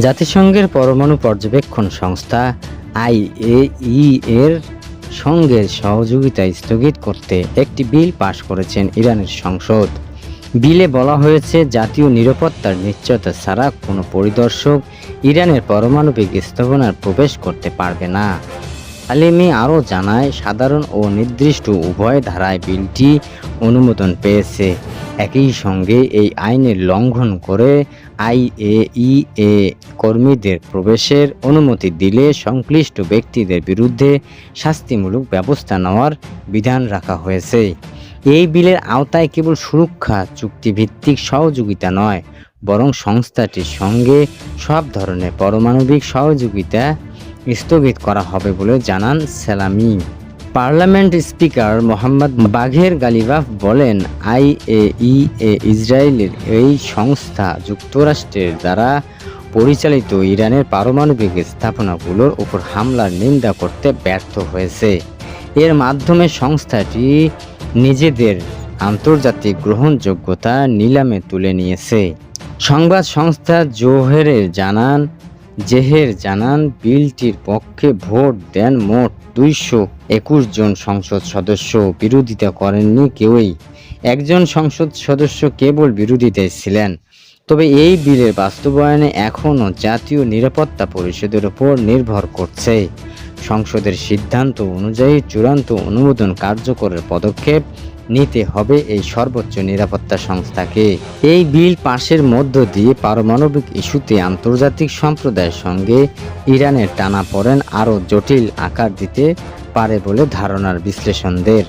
জাতিসংঘের পরমাণু পর্যবেক্ষণ সংস্থা আইএই এর সঙ্গে সহযোগিতা স্থগিত করতে একটি বিল পাশ করেছেন ইরানের সংসদ। বিলে বলা হয়েছে, জাতীয় নিরাপত্তার নিশ্চয়তা ছাড়া কোনো পরিদর্শক ইরানের পারমাণবিক স্থাপনার প্রবেশ করতে পারবে না। আলিমি আরও জানায়, সাধারণ ও নির্দিষ্ট উভয় ধারায় বিলটি অনুমোদন পেয়েছে। একই সঙ্গে এই আইনের লঙ্ঘন করে আইএইএ কর্মীদের প্রবেশের অনুমতি দিলে সংশ্লিষ্ট ব্যক্তিদের বিরুদ্ধে শাস্তিমূলক ব্যবস্থা নেওয়ার বিধান রাখা হয়েছে। এই বিলের আওতায় কেবল সুরক্ষা, চুক্তিভিত্তিক সহযোগিতা নয়, বরং সংস্থাটির সঙ্গে সব ধরনের পারমাণবিক সহযোগিতা স্থগিত করা হবে বলে জানান সেলামি। পার্লামেন্ট স্পিকার মোহাম্মদ বাঘের গালিবাফ বলেন, আই এ ইসরায়েলের এই সংস্থা যুক্তরাষ্ট্রের দ্বারা পরিচালিত ইরানের পারমাণবিক স্থাপনাগুলোর উপর হামলার নিন্দা করতে ব্যর্থ হয়েছে। এর মাধ্যমে সংস্থাটি নিজেদের আন্তর্জাতিক গ্রহণযোগ্যতা নিলামে তুলে নিয়েছে। সংবাদ সংস্থা জোহেরের জানান জেহের জানান, বিলটির পক্ষে ভোট দেন মোট দুইশো একুশ জন সংসদ সদস্য। বিরোধিতা করেননি কেউই। একজন সংসদ সদস্য কেবল বিরোধিতায় ছিলেন। তবে এই বিলের বাস্তবায়নে এখনও জাতীয় নিরাপত্তা পরিষদের উপর নির্ভর করছে। সংসদের সিদ্ধান্ত অনুযায়ী চূড়ান্ত অনুমোদন কার্যকরের পদক্ষেপ নিতে হবে এই সর্বোচ্চ নিরাপত্তা সংস্থাকে। এই বিল পাশের মধ্য দিয়ে পারমাণবিক ইস্যুতে আন্তর্জাতিক সম্প্রদায়ের সঙ্গে ইরানের টানা পড়েন আরও জটিল আকার দিতে পারে বলে ধারণার বিশ্লেষণদের।